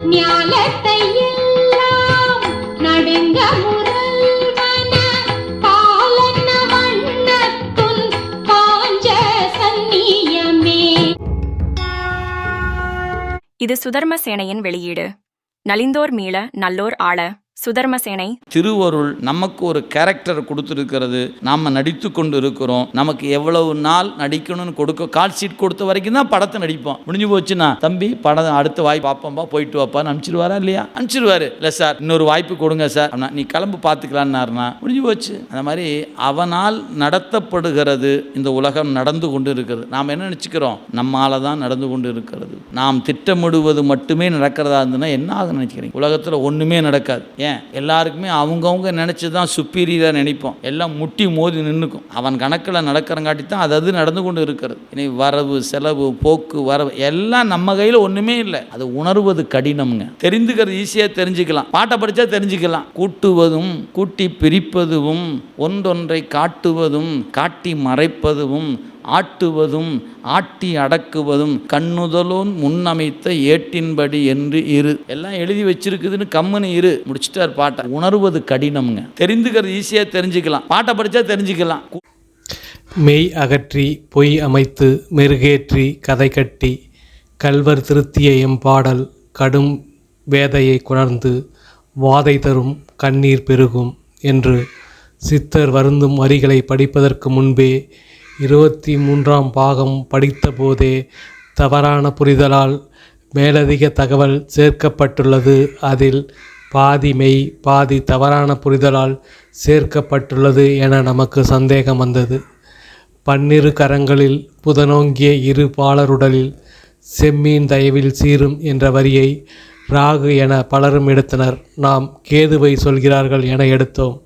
இது எல்லாம் நடுங்க முரல்வன வண்ணத்துன் சந்நியமே. இது வெளியீடு. நலிந்தோர் மீள நல்லோர் ஆள. சுதர்மசேனை திருவருள் நமக்கு ஒரு கேரக்டர் கொடுத்துருக்கிறது. நாம் நடித்து கொண்டு இருக்கிறோம் நமக்கு எவ்வளவு நாள் நடிக்கணும்னு கொடுக்க கால் ஷீட் கொடுத்த வரைக்கும் தான் படத்தை நடிப்போம். முடிஞ்சு போச்சுன்னா தம்பி படம் அடுத்த வாய்ப்பு பார்ப்போம்பா போயிட்டு வாப்பான்னு அனுப்பிச்சிருவாரா இல்லையா? அனுப்பிச்சிருவாரு. இல்லை சார் இன்னொரு வாய்ப்பு கொடுங்க சார் நீ கிளம்பு பார்த்துக்கலான்னாருனா முடிஞ்சு போச்சு. அந்த மாதிரி அவனால் நடத்தப்படுகிறது. இந்த உலகம் நடந்து கொண்டு இருக்கிறது நாம் என்ன நினச்சிக்கிறோம்? நம்மால தான் நடந்து கொண்டு இருக்கிறது நாம் திட்டமிடுவது மட்டுமே நடக்கிறதா இருந்ததுன்னா என்ன ஆகும்னு நினைக்கிறீங்க? உலகத்தில் ஒன்றுமே நடக்காது. ஏன்? எல்லாருக்குமே அவங்கவுங்க நினச்சி தான் சுப்பீரியராக நினைப்போம். எல்லாம் முட்டி மோதி நின்றுக்கும் அவன் கணக்கில் நடக்கிறங்காட்டி தான் அது அது நடந்து கொண்டு இருக்கிறது. இனி வரவு செலவு போக்கு வரவு எல்லாம் நம்ம கையில் ஒன்றுமே இல்லை. அது உணர்வது கடினம்ங்க. தெரிந்துக்கிறது ஈஸியாக தெரிஞ்சுக்கலாம். பாட்டை படித்தா தெரிஞ்சுக்கலாம். கூட்டுவதும் கூட்டி பிரிப்பதும் ஒன்றொன்றை காட்டுவதும் காட்டி மறைப்பதும் ஆட்டுவதும் ஆட்டி அடக்குவதும் கண்ணுதலோன் முன்னமைத்த ஏட்டின்படி என்று இரு. எல்லாம் எழுதி வச்சிருக்குதுன்னு கம்முன்னு இரு. முடிச்சிட்டார் பாட்டை. உணர்வது கடினம்ங்க. தெரிந்துக்கிறது ஈஸியாக தெரிஞ்சுக்கலாம். பாட்டை படித்தா தெரிஞ்சுக்கலாம். மெய் அகற்றி பொய் அமைத்து மெருகேற்றி கதை கட்டி கல்வர் திருத்திய எம்பாடல் கடும் வேதையை குணர்ந்து வாதை தரும் கண்ணீர் பெருகும் என்று சித்தர் வருந்தும் வரிகளை படிப்பதற்கு முன்பே இருபத்தி மூன்றாம் பாகம் படித்தபோதே தவறான புரிதலால் மேலதிக தகவல் சேர்க்கப்பட்டுள்ளது. அதில் பாதி மெய் பாதி தவறான புரிதலால் சேர்க்கப்பட்டுள்ளது என நமக்கு சந்தேகம் வந்தது. பன்னிரு கரங்களில் புதனோங்கிய இரு பாலருடலில் செம்மீன் தயவில் சீரும் என்ற வரியை ராகு என பலரும் எடுத்தனர். நாம் கேதுவை சொல்கிறார்கள் என எடுத்தோம்.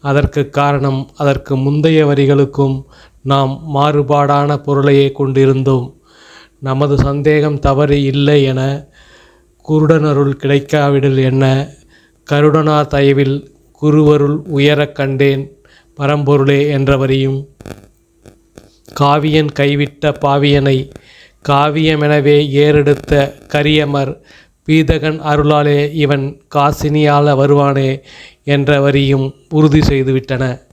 அதற்கு காரணம் அதற்கு முந்தைய வரிகளுக்கும் நாம் மாறுபாடான பொருளையே கொண்டிருந்தோம். நமது சந்தேகம் தவறு இல்லை என குருடனருள் கிடைக்காவிடில் என்ன? கருடனா தயவில் குருவருள் உயரக் கண்டேன் பரம்பொருளே என்றவரையும். காவியன் கைவிட்ட பாவியனை காவியமெனவே ஏறெடுத்த கரியமர் பீதகன் அருளாலே இவன் காசினியால வருவானே என்ற வரியும் உறுதி செய்துவிட்டன.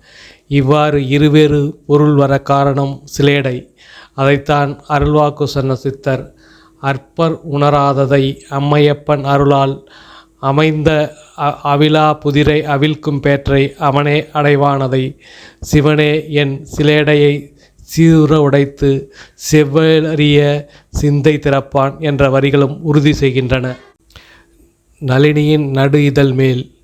இவ்வாறு இருவேறு பொருள் வர காரணம் சிலேடை. அதைத்தான் அருள்வாக்கு சொன்ன சித்தர் அற்பர் உணராததை அம்மையப்பன் அருளால் அமைந்த அ- அவிழா புதிரை அவிழ்க்கும் பேற்றை அவனே அடைவானதை. சிவனே என் சிலேடையை சீர உடைத்து செவ்வறிய சிந்தை திறப்பான் என்ற வரிகளும் உறுதி செய்கின்றன. நளினியின் நடு இதழ் மேல்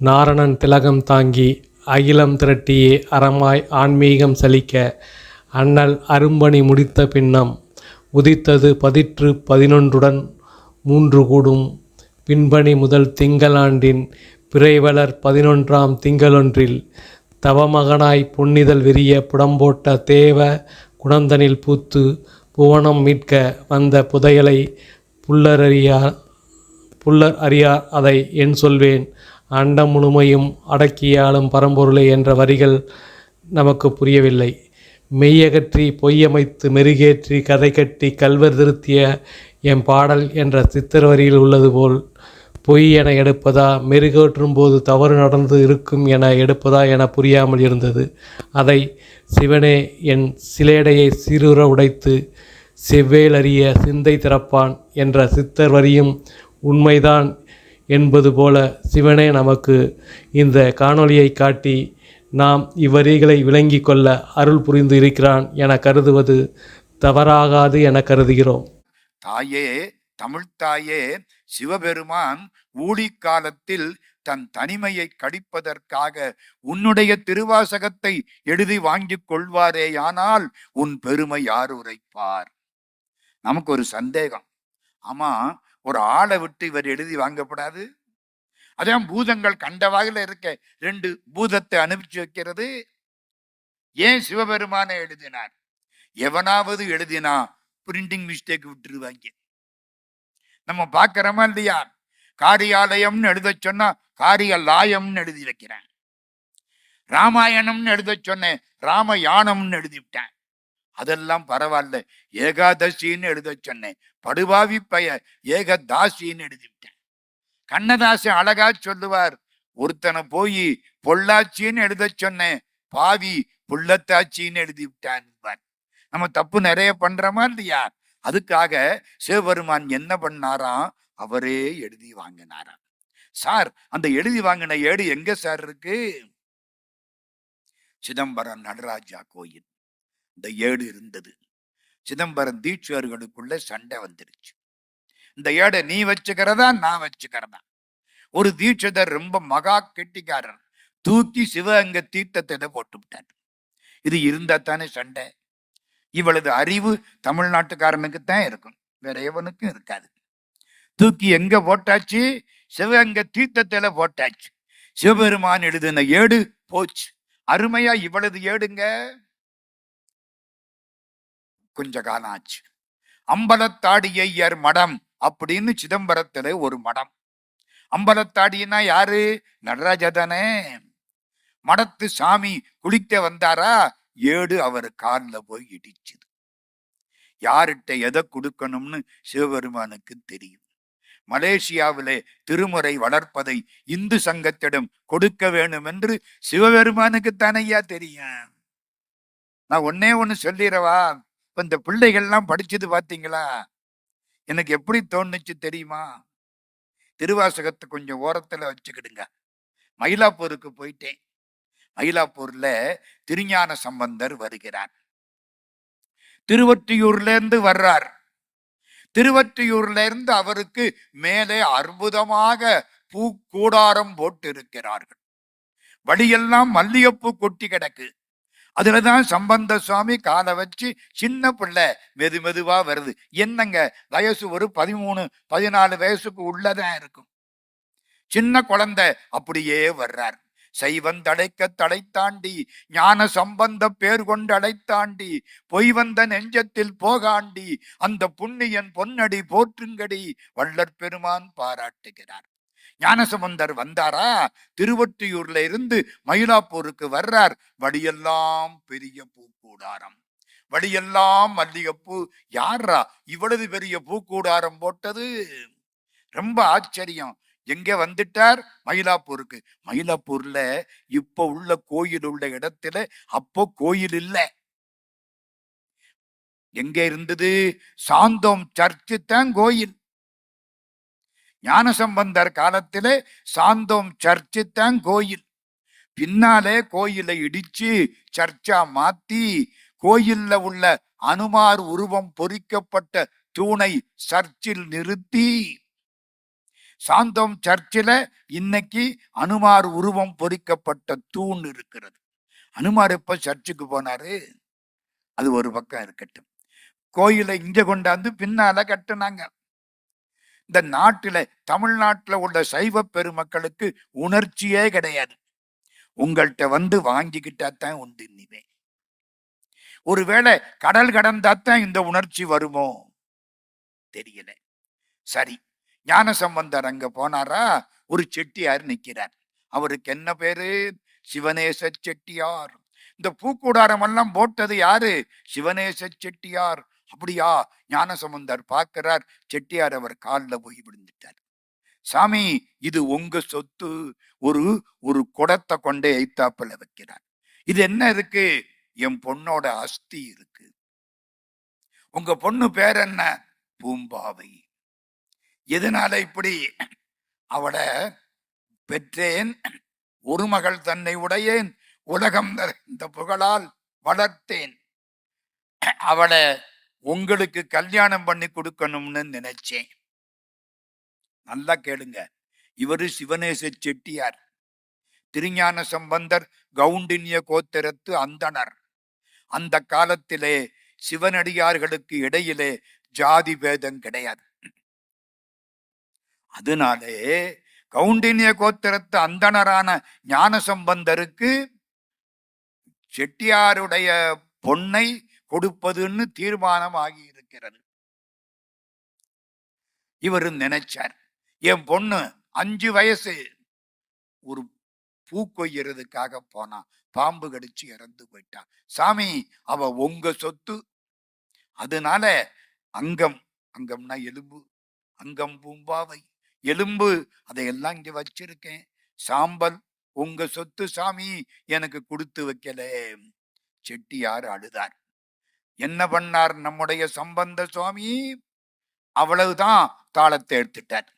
நாரணன் திலகம் தாங்கி அகிலம் திரட்டியே அறமாய் ஆன்மீகம் சலிக்க அண்ணல் அரும்பணி முடித்த பின்னம் உதித்தது பதிற்று பதினொன்றுடன் மூன்று கூடும். பின்பணி முதல் திங்களாண்டின் பிறைவலர் பதினொன்றாம் திங்களொன்றில் தவமகனாய் பொன்னிதழ் விரிய புடம்போட்ட தேவ குணந்தனில் பூத்து புவனம் மீட்க வந்த புதையலை புல்லரறியா புல்லர் அறியார் அதை என் சொல்வேன். அண்டம் முழுமையும் அடக்கியாலும் பரம்பொருளை என்ற வரிகள் நமக்கு புரியவில்லை. மெய்யகற்றி பொய்யமைத்து மெருகேற்றி கதை கட்டி கல்வர் திருத்திய என் பாடல் என்ற சித்திர வரியில் உள்ளது போல் பொய் என எடுப்பதா மெருகேற்றும் போது தவறு நடந்து இருக்கும் என எடுப்பதா என புரியாமல் இருந்தது. அதை சிவனே என் சிலேடையை சீருற உடைத்து செவ்வேலறிய சிந்தை திறப்பான் என்ற சித்தர் வரியும் உண்மைதான் என்பது போல சிவனே நமக்கு இந்த காணொளியை காட்டி நாம் இவ்வரிகளை விளங்கிக் கொள்ள அருள் புரிந்து இருக்கிறான் என கருதுவது தவறாகாது என கருதுகிறோம். தாயே தமிழ்த்தாயே சிவபெருமான் ஊழிக்காலத்தில் தன் தனிமையை கடிப்பதற்காக உன்னுடைய திருவாசகத்தை எழுதி வாங்கிக் கொள்வாரேயானால் உன் பெருமை யார் உரைப்பார்? நமக்கு ஒரு சந்தேகம். ஆமா ஒரு ஆளை விட்டு இவர் எழுதி வாங்கப்படாது. அதான் பூதங்கள் கண்ட வாயில் இருக்க ரெண்டு பூதத்தை அனுப்பிச்சு வைக்கிறது. ஏன் சிவபெருமானை எழுதினார்? எவனாவது எழுதினா பிரிண்டிங் மிஸ்டேக் விட்டுருவாங்க. நம்ம பார்க்கிறோமா இல்லையா? காரியாலயம்னு எழுத சொன்னா காரியாலயம்னு எழுதி வைக்கிறேன். ராமாயணம்னு எழுத சொன்னேன் ராமயானம்னு எழுதி விட்டேன். அதெல்லாம் பரவாயில்ல. ஏகாதசின்னு எழுத சொன்னேன். படுபாவி பய ஏகதாசின்னு எழுதி விட்டேன் கண்ணதாசன் அழகா சொல்லுவார். ஒருத்தனை போய் பொள்ளாச்சின்னு எழுத சொன்னேன். பாவி புள்ளத்தாச்சின்னு எழுதி விட்டான் நம்ம தப்பு நிறைய பண்றோமா இல்லையா? அதுக்காக சிவபெருமான் என்ன பண்ணாராம்? அவரே எழுதி வாங்கினாராம். சார் அந்த எழுதி வாங்கின ஏடு எங்க சார் இருக்கு? சிதம்பரம் நடராஜா கோயில். இந்த ஏடு இருந்தது. சிதம்பரம் தீட்சர்களுக்குள்ள சண்டை வந்துருச்சு. இந்த ஏடை நீ வச்சுக்கிறதா நான் வச்சுக்கிறதா? ஒரு தீட்சிதர் ரொம்ப மகா கெட்டிக்காரர். தூக்கி சிவகங்க தீர்த்தத்தை போட்டு விட்டார். இது இருந்தா தானே சண்டை. இவளது அறிவு தமிழ்நாட்டுக்காரனுக்கு தான் இருக்கும். வேற எவனுக்கும் இருக்காது. தூக்கி எங்க போட்டாச்சு? சிவகங்க தீர்த்தத்தில போட்டாச்சு. சிவபெருமான் எழுதின ஏடு போச்சு. அருமையா இவளது ஏடுங்க. கொஞ்ச காலம் ஆச்சு அம்பலத்தாடியையர் மடம் அப்படின்னு சிதம்பரத்துல ஒரு மடம். அம்பலத்தாடினா யாரு? நடராஜ தானே. மடத்து சாமி குளிக்க வந்தாரா? ஏடு அவர் காலில் போய் இடிச்சுது. யார்கிட்ட எதை கொடுக்கணும்னு சிவபெருமானுக்கு தெரியும். மலேசியாவிலே திருமுறை வளர்ப்பதை இந்து சங்கத்திடம் கொடுக்க வேணும் என்று சிவபெருமானுக்கு தானையா தெரியும். நான் ஒன்னே ஒண்ணு சொல்லிடவா இப்போ இந்த பிள்ளைகள்லாம் படிச்சது பார்த்தீங்களா எனக்கு எப்படி தோணுச்சு தெரியுமா? திருவாசகத்தை கொஞ்சம் ஓரத்தில் வச்சுக்கிடுங்க. மயிலாப்பூருக்கு போயிட்டேன். மயிலாப்பூர்ல திருஞான சம்பந்தர் வருகிறார். திருவொற்றியூர்ல இருந்து வர்றார். திருவொற்றியூர்ல இருந்து அவருக்கு மேலே அற்புதமாக பூ கூடாரம் போட்டு இருக்கிறார்கள் வழியெல்லாம் மல்லிகைப்பூ கொட்டி கிடக்கு. அதுலதான் சம்பந்த சுவாமி காலை வச்சு சின்ன பிள்ளை மெது மெதுவா வருது. என்னங்க? வயசு ஒரு பதிமூணு பதினாலு வயசுக்கு உள்ளதான் இருக்கும். சின்ன குழந்தை அப்படியே வர்றார். செய்வன் தடைக்க தடை தாண்டி ஞான சம்பந்த பேர் கொண்டு அடைத்தாண்டி பொய் வந்த நெஞ்சத்தில் போகாண்டி அந்த புண்ணியன் பொன்னடி போற்றுங்கடி வள்ளற் பெருமான் பாராட்டுகிறார். ஞானசம்பந்தர் வந்தாரா? திருவொற்றியூர்ல இருந்து மயிலாப்பூருக்கு வர்றார். வழியெல்லாம் பெரிய பூக்கூடாரம். வழியெல்லாம் மல்லிகைப்பூ. யாரா இவ்வளவு பெரிய பூக்கூடாரம் போட்டது? ரொம்ப ஆச்சரியம். எங்க வந்துட்டார்? மயிலாப்பூருக்கு. மயிலாப்பூர்ல இப்ப உள்ள கோயில் உள்ள இடத்துல அப்போ கோயில் இல்ல. எங்க இருந்தது? சாந்தோம் சர்ச்சு தான் கோயில். ஞானசம்பந்தர் காலத்திலே சாந்தோம் சர்ச்சு தான் கோயில். பின்னாலே கோயிலை இடிச்சு சர்ச்சா மாத்தி கோயில்ல உள்ள அனுமார் உருவம் பொறிக்கப்பட்ட தூணை சர்ச்சில் நிறுத்தி. சாந்தோம் சர்ச்சில் இன்னைக்கு அனுமார் உருவம் பொறிக்கப்பட்ட தூண் இருக்கிறது. அனுமார் எப்ப சர்ச்சுக்கு போனாரு? அது ஒரு பக்கம் இருக்கட்டும். கோயிலை இங்க கொண்டாந்து பின்னால கட்டினாங்க. இந்த நாட்டில தமிழ்நாட்டில் உள்ள சைவ பெருமக்களுக்கு உணர்ச்சியே கிடையாது. உங்கள்கிட்ட வந்து வாங்கிக்கிட்டா தான் உண்டு இனிமே. ஒருவேளை கடல் கடந்தாத்தான் இந்த உணர்ச்சி வருமோ? தெரியல. சரி ஞான சம்பந்தர் அங்க போனாரா? ஒரு செட்டியார் நிக்கிறார். அவருக்கு என்ன பேரு? சிவனேச செட்டியார். இந்த பூக்கூடாரம் எல்லாம் போட்டது யாரு? சிவனேச செட்டியார். அப்படியா? ஞானசம்பந்தர் பார்க்கிறார் செட்டியார் அவர் காலில் போய் விழுந்துட்டார். சாமி இது உங்க சொத்து. ஒரு ஒரு குடத்தை கொண்டே ஐத்தாப்பில் வைக்கிறார். இது என்ன இருக்கு? என் பொண்ணோட அஸ்தி இருக்கு. உங்க பொண்ணு பேர் என்ன? பூம்பாவை. எதனால இப்படி? அவளை பெற்றேன். ஒரு மகள் தன்னை உடையேன். உலகம் இந்த புகழால் வளர்த்தேன். அவளை உங்களுக்கு கல்யாணம் பண்ணி கொடுக்கணும்னு நினைச்சேன். நல்லா கேளுங்க. இவரு சிவனேச செட்டியார். திருஞான சம்பந்தர் கவுண்டினிய கோத்திரத்து அந்தணர். அந்த காலத்திலே சிவனடியார்களுக்கு இடையிலே ஜாதி பேதம் கிடையாது. அதனாலே கவுண்டினிய கோத்திரத்து அந்தணரான ஞான சம்பந்தருக்கு செட்டியாருடைய பொன்னை கொடுப்பதுன்னு தீர்மானம் ஆகி இருக்கிறது இவரு நினைச்சார் என் பொண்ணு அஞ்சு வயசு. ஒரு பூ கொய்யறதுக்காக போனான் பாம்பு கடிச்சு இறந்து போயிட்டா. சாமி அவ உங்க சொத்து. அதனால அங்கம் அங்கம்னா எலும்பு அங்கம் பூம்பாவை எலும்பு அதையெல்லாம் இங்க வச்சிருக்கேன். சாம்பல் உங்க சொத்து சாமி எனக்கு கொடுத்து வைக்கல. செட்டியார் அழுதார். என்ன பண்ணார் நம்முடைய சம்பந்த சுவாமி? அவ்வளவுதான் தாளத்தை எடுத்துட்டார்.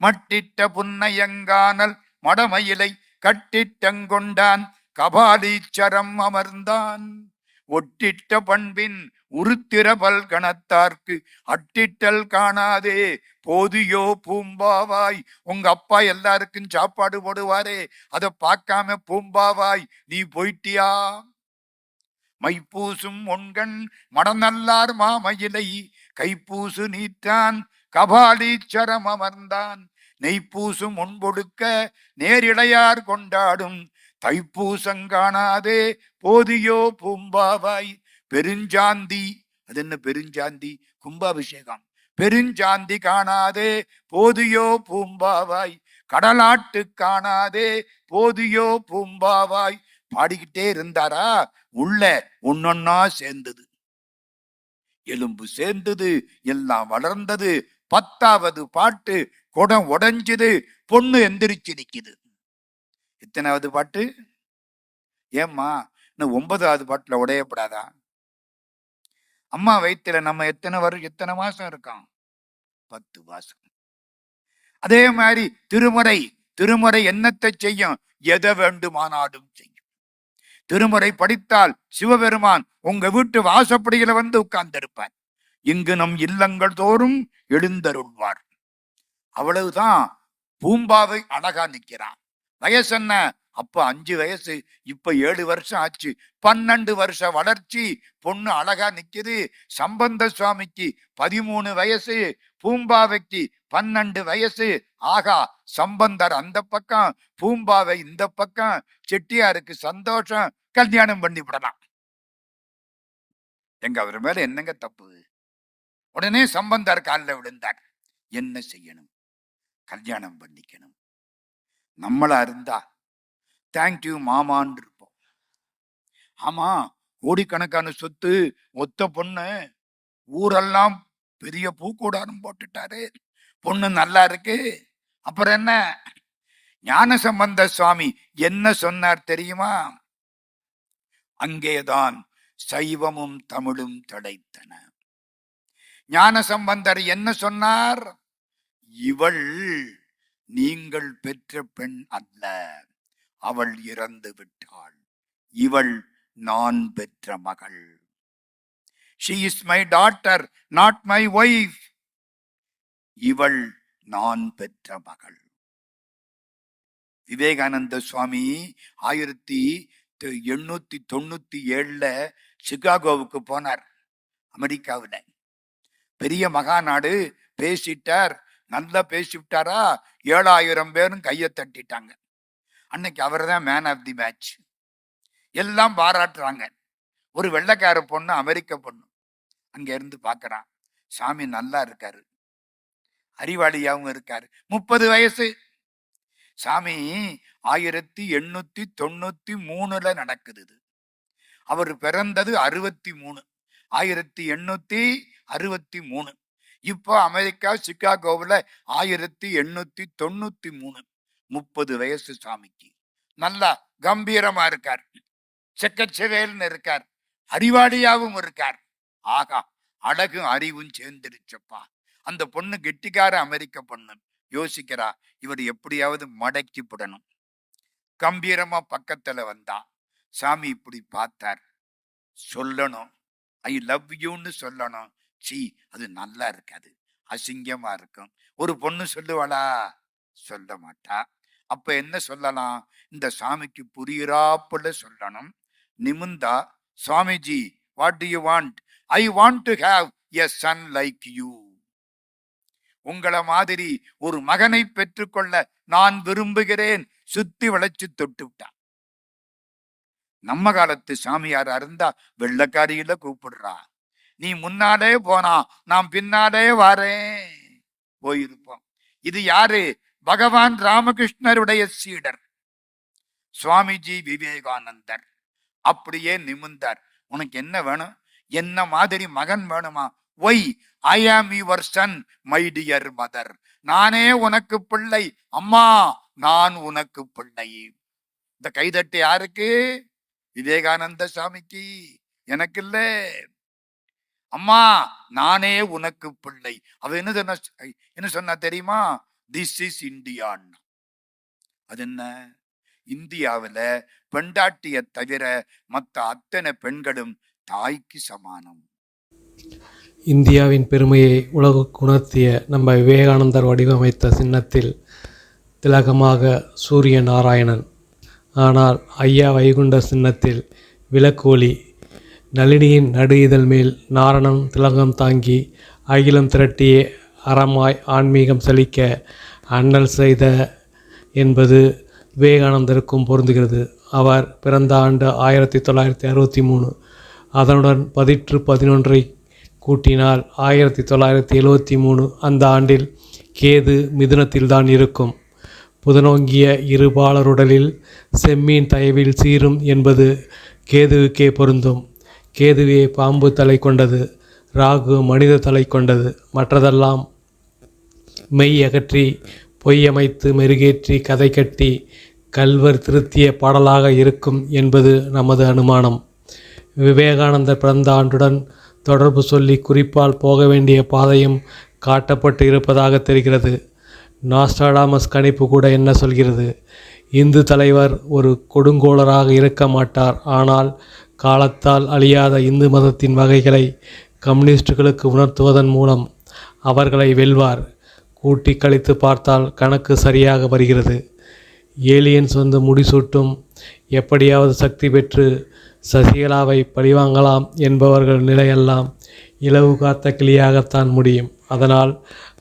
மட்டிட்ட புன்னையங்கானல் மடமயிலை கட்டிட்டங்கொண்டான் கபாலீச்சரம் அமர்ந்தான். ஒட்டிட்ட பண்பின் உருத்திரபல் கணத்தார்க்கு அட்டிட்டல் காணாதே போதியோ பூம்பாவாய். உங்க அப்பா எல்லாருக்கும் சாப்பாடு போடுவாரே அதை பார்க்காம பூம்பாவாய் நீ போயிட்டியா? மைப்பூசும் ஒன்கண் மடநல்லார் மாமயிலை. கைப்பூசு நீத்தான் கபாலீச்சரம் அமர்ந்தான். நெய்ப்பூசும் முன்பொடுக்க நேரிழையார் கொண்டாடும். தைப்பூசங்காணாதே போதியோ பூம்பாவாய். பெருஞ்சாந்தி அது என்ன பெருஞ்சாந்தி? கும்பாபிஷேகம். பெருஞ்சாந்தி காணாதே போதியோ பூம்பாவாய். கடலாட்டு காணாதே போதியோ பூம்பாவாய். பாடிக்கிட்டே இருந்தாரா? உள்ள ஒன்னொன்னா சேர்ந்தது. எலும்பு சேர்ந்தது எல்லாம் வளர்ந்தது. பத்தாவது பாட்டு குடம் உடைஞ்சது பொண்ணு எந்திரிச்சு நிக்குது. எத்தனாவது பாட்டு? ஏம்மா இன்னும் ஒன்பதாவது பாட்டுல உடையப்படாதா? அம்மா வயித்துல நம்ம எத்தனை வரும் எத்தனை மாசம் இருக்கோம்? பத்து மாசம். அதே மாதிரி திருமுறை திருமுறை என்னத்தை செய்யும்? எதை வேண்டுமானாலும் செய்யும். திருமுறை படித்தால் சிவபெருமான் உங்க வீட்டு வாசப்படியில வந்து உட்கார்ந்திருப்பார். இங்கு நம் இல்லங்கள் தோறும் எழுந்தருள்வார். அவ்வளவுதான் பூம்பாவை அழகா நிற்கிறான் வயசு என்ன அப்ப அஞ்சு வயசு இப்ப ஏழு வருஷம் ஆச்சு. பன்னெண்டு வருஷ வளர்ச்சி பொண்ணு அழகா நிக்குது. சம்பந்த சுவாமிக்கு பதிமூணு வயசு பூம்பாவைக்கு பன்னெண்டு வயசு. ஆகா சம்பந்தர் அந்த பக்கம் பூம்பாவை இந்த பக்கம். செட்டியாருக்கு சந்தோஷம் கல்யாணம் பண்ணி விடலாம். எங்க அவர் மேல என்னங்க தப்பு? உடனே சம்பந்தர் காலில் விழுந்தார். என்ன செய்யணும்? கல்யாணம் பண்ணிக்கணும். நம்மளா இருந்தா தேங்க்யூ மாமான்னு இருப்போம். ஆமா கோடிக்கணக்கான சொத்து ஒத்த பொண்ணு ஊரெல்லாம் பெரிய பூக்கூடாரம் போட்டுட்டாரு. பொண்ணு நல்லா இருக்கு. அப்புறம் என்ன? ஞானசம்பந்த சுவாமி என்ன சொன்னார் தெரியுமா? அங்கேதான் சைவமும் தமிழும் தடைத்தன. ஞானசம்பந்தர் என்ன சொன்னார்? இவள் நீங்கள் பெற்ற பெண் அல்ல அவள் இறந்து விட்டாள். இவள் நான் பெற்ற மகள். She is my daughter not my wife இவள் நான் பெற்ற மகள். விவேகானந்த சுவாமி ஆயிரத்தி ஆயிரத்தி எண்ணூத்தி தொண்ணூத்தி ஏழுல சிகாகோவுக்கு போனார் அமெரிக்காவில். பெரிய மகாநாடு பேசிட்டார் நல்லா பேசிவிட்டாரா? ஏழாயிரம் பேரும் கையை தட்டிட்டாங்க. அன்னைக்கு அவர் தான் மேன் ஆஃப் தி மேட்ச் எல்லாம் பாராட்டுறாங்க. ஒரு வெள்ளைக்கார பொண்ணு அமெரிக்க பொண்ணு. அங்கே இருந்து பார்க்குறான் சாமி நல்லா இருக்காரு. அறிவாளியாகவும் இருக்காரு. முப்பது வயசு. சாமி ஆயிரத்தி எண்ணூத்தி தொண்ணூத்தி மூணுல நடக்குது இது. அவர் பிறந்தது அறுபத்தி மூணு ஆயிரத்தி எண்ணூத்தி அறுபத்தி மூணு இப்போ அமெரிக்கா சிக்காகோவில் ஆயிரத்தி எண்ணூத்தி தொண்ணூத்தி மூணு முப்பது வயசு சாமிக்கு. நல்லா கம்பீரமா இருக்கார். செக்கச்செவேல்னு இருக்கார். அறிவாளியாவும் இருக்கார். ஆகா அழகும் அறிவும் சேர்ந்துருச்சப்பா. அந்த பொண்ணு கெட்டிக்கார அமெரிக்க பொண்ணு. யோசிக்கிறா இவர் எப்படியாவது மடக்கி விடணும் கம்பீரமா பக்கத்துல வந்தா சாமி இப்படி பார்த்தார். சொல்லணும். ஐ லவ் யூன்னு சொல்லணும். சி அது நல்லா இருக்காது. அசிங்கமா இருக்கும். ஒரு பொண்ணு சொல்லுவாளா? சொல்ல மாட்டா. அப்ப என்ன சொல்லலாம்? இந்த சாமிக்கு புரியுறாப்புல சொல்லணும். நிமிந்தா Swamiji what do you want I want to have a son like you உங்கள மாதிரி ஒரு மகனை பெற்றுக்கொள்ள நான் விரும்புகிறேன். சுத்தி வளைச்சு தொட்டு விட்டான் நம்ம காலத்து சாமியாரா இருந்தா வெள்ளக்காரியில கூப்பிடுறா. நீ முன்னாலே போனா நான் பின்னாலே வரேன். போயிருப்போம். இது யாரு? பகவான் ராமகிருஷ்ணருடைய சீடர். சுவாமிஜி விவேகானந்தர். அப்படியே நிமிந்தார் உனக்கு என்ன வேணும்? என்ன மாதிரி மகன் வேணுமா? Why I am your son my dear mother நானே உனக்கு பிள்ளை. அம்மா நான் உனக்கு பிள்ளை. இந்த கைதட்டு யாருக்கு? விவேகானந்த சாமிக்கு. எனக்கு இல்ல. அம்மா நானே உனக்கு பிள்ளை. அவ என்ன சொன்ன என்ன சொன்னா தெரியுமா? திஸ் இஸ் இந்தியான் அது என்ன? இந்தியாவுல பெண்டாட்டிய தவிர மத்த அத்தனை பெண்களும் தாய்க்கு சமானம். இந்தியாவின் பெருமையை உலகுக்கு உணர்த்திய நம்ம விவேகானந்தர் வடிவமைத்த சின்னத்தில் திலகமாக சூரிய நாராயணன் ஆனால் ஐயா வைகுண்ட சின்னத்தில் விளக்கோலி நளினியின் நடு இதழ் மேல் நாரணம் திலகம் தாங்கி அகிலம் திரட்டிய அறமாய் ஆன்மீகம் செழிக்க அண்ணல் செய்த என்பது விவேகானந்தருக்கும் பொருந்துகிறது. அவர் பிறந்த ஆண்டு ஆயிரத்தி தொள்ளாயிரத்தி அறுபத்தி மூணு. அதனுடன் பதிற்று பதினொன்றை கூட்டினால் ஆயிரத்தி தொள்ளாயிரத்தி எழுவத்தி மூணு அந்த ஆண்டில் கேது மிதுனத்தில்தான் இருக்கும். புதனோங்கிய இருபாலருடலில் செம்மீன் தயவில் சீரும் என்பது கேதுவுக்கே பொருந்தும். கேதுவே பாம்பு தலை கொண்டது ராகு மனித தலை கொண்டது மற்றதெல்லாம் மெய் அகற்றி பொய்யமைத்து மெருகேற்றி கதை கட்டி கல்வர் திருத்திய பாடலாக இருக்கும் என்பது நமது அனுமானம். விவேகானந்தர் பிறந்த ஆண்டுடன் தொடர்பு சொல்லி குறிப்பால் போக வேண்டிய பாதையும் காட்டப்பட்டு இருப்பதாக தெரிகிறது. நாஸ்டாடாமஸ் கணிப்பு கூட என்ன சொல்கிறது? இந்து தலைவர் ஒரு கொடுங்கோளராக இருக்க மாட்டார். ஆனால் காலத்தால் அழியாத இந்து மதத்தின் வகைகளை கம்யூனிஸ்டுகளுக்கு உணர்த்துவதன் மூலம் அவர்களை வெல்வார். கூட்டி கழித்து பார்த்தால் கணக்கு சரியாக வருகிறது. ஏலியன்ஸ் வந்து முடிசூட்டும் எப்படியாவது சக்தி பெற்று சசிகலாவை பழிவாங்கலாம் என்பவர்கள் நிலையெல்லாம் இலவு காத்த கிளியாகத்தான் முடியும். அதனால்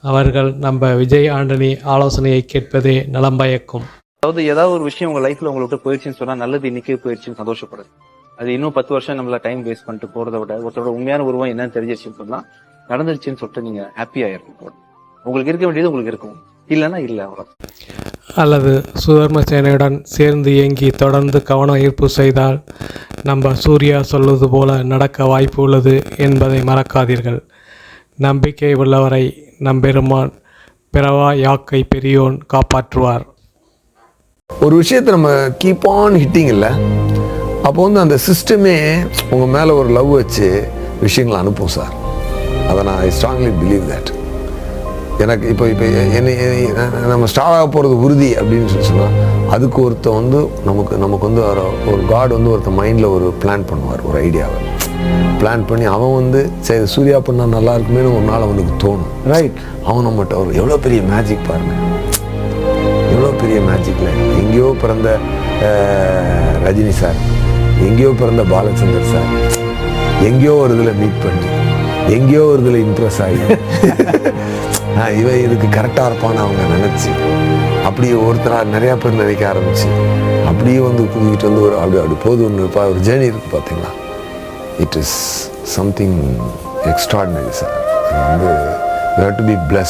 அவர்கள் நம்ம விஜய் ஆண்டனி ஆலோசனையை கேட்பதே நலம் பயக்கும். அதாவது ஏதாவது ஒரு விஷயம் உங்க லைஃப்ல உங்களுக்கு போயிடுச்சுன்னு சொன்னா நல்லது இன்னைக்கே போயிடுச்சுன்னு சந்தோஷப்படுது. அது இன்னும் பத்து வருஷம் நம்மள டைம் வேஸ்ட் பண்ணிட்டு போறத விட ஒருத்தரோட உண்மையான உருவம் என்னன்னு தெரிஞ்சிருச்சுன்னு சொன்னா நடந்துருச்சுன்னு சொல்லிட்டு நீங்க ஹாப்பியா இருக்கும் உங்களுக்கு இருக்க வேண்டியது உங்களுக்கு இருக்கும். இல்லைன்னா இல்லை அவ்வளோ அல்லது சுதர்ம சேனையுடன் சேர்ந்து இயங்கி தொடர்ந்து கவன ஈர்ப்பு செய்தால் நம்ம சூர்யா சொல்வது போல நடக்க வாய்ப்பு உள்ளது என்பதை மறக்காதீர்கள். நம்பிக்கை உள்ளவரை நம்பெருமான் பிறவா யாக்கை பெரியோன் காப்பாற்றுவார். ஒரு விஷயத்தை நம்ம கீப் ஆன் ஹிட்டிங் இல்லை. அப்போ வந்து அந்த சிஸ்டமே உங்கள் மேலே ஒரு லவ் வச்சு விஷயங்களை அனுப்பும் சார். அதை நான் ஐ ஸ்ட்ராங்லி பிலீவ் தட் எனக்கு இப்போ இப்போ என்னை நம்ம ஸ்டார் ஆக போகிறது உறுதி அப்படின்னு சொல்லி சொன்னால் அதுக்கு ஒருத்தன் வந்து நமக்கு நமக்கு வந்து ஒரு காட் வந்து ஒருத்தன் மைண்டில் ஒரு பிளான் பண்ணுவார் ஒரு ஐடியாவை பிளான் பண்ணி அவன் வந்து சரி சூர்யா பண்ணா நல்லா இருக்குமேனு ஒரு நாள் அவனுக்கு தோணும். ரைட் அவன் நம்மகிட்ட ஒரு எவ்வளோ பெரிய மேஜிக் பாருங்க. எவ்வளோ பெரிய மேஜிக்கில் எங்கேயோ பிறந்த ரஜினி சார் எங்கேயோ பிறந்த பாலச்சந்தர் சார் எங்கேயோ ஒரு இதில் மீட் பண்ணி எங்கேயோ ஒரு இதில் இம்ப்ரெஸ் ஆகி இவன் இதுக்கு கரெக்டாக இருப்பான்னு அவங்க நினச்சி அப்படியே ஒருத்தராக நிறையா பேர் நினைக்க ஆரம்பிச்சு அப்படியே வந்து கூட்டிகிட்டு வந்து ஒரு அப்படி அப்படி போது ஒன்று இருப்பா ஒரு ஜேர்னி இருக்குது பார்த்தீங்களா it is something extraordinary sir வந்து you have to be blessed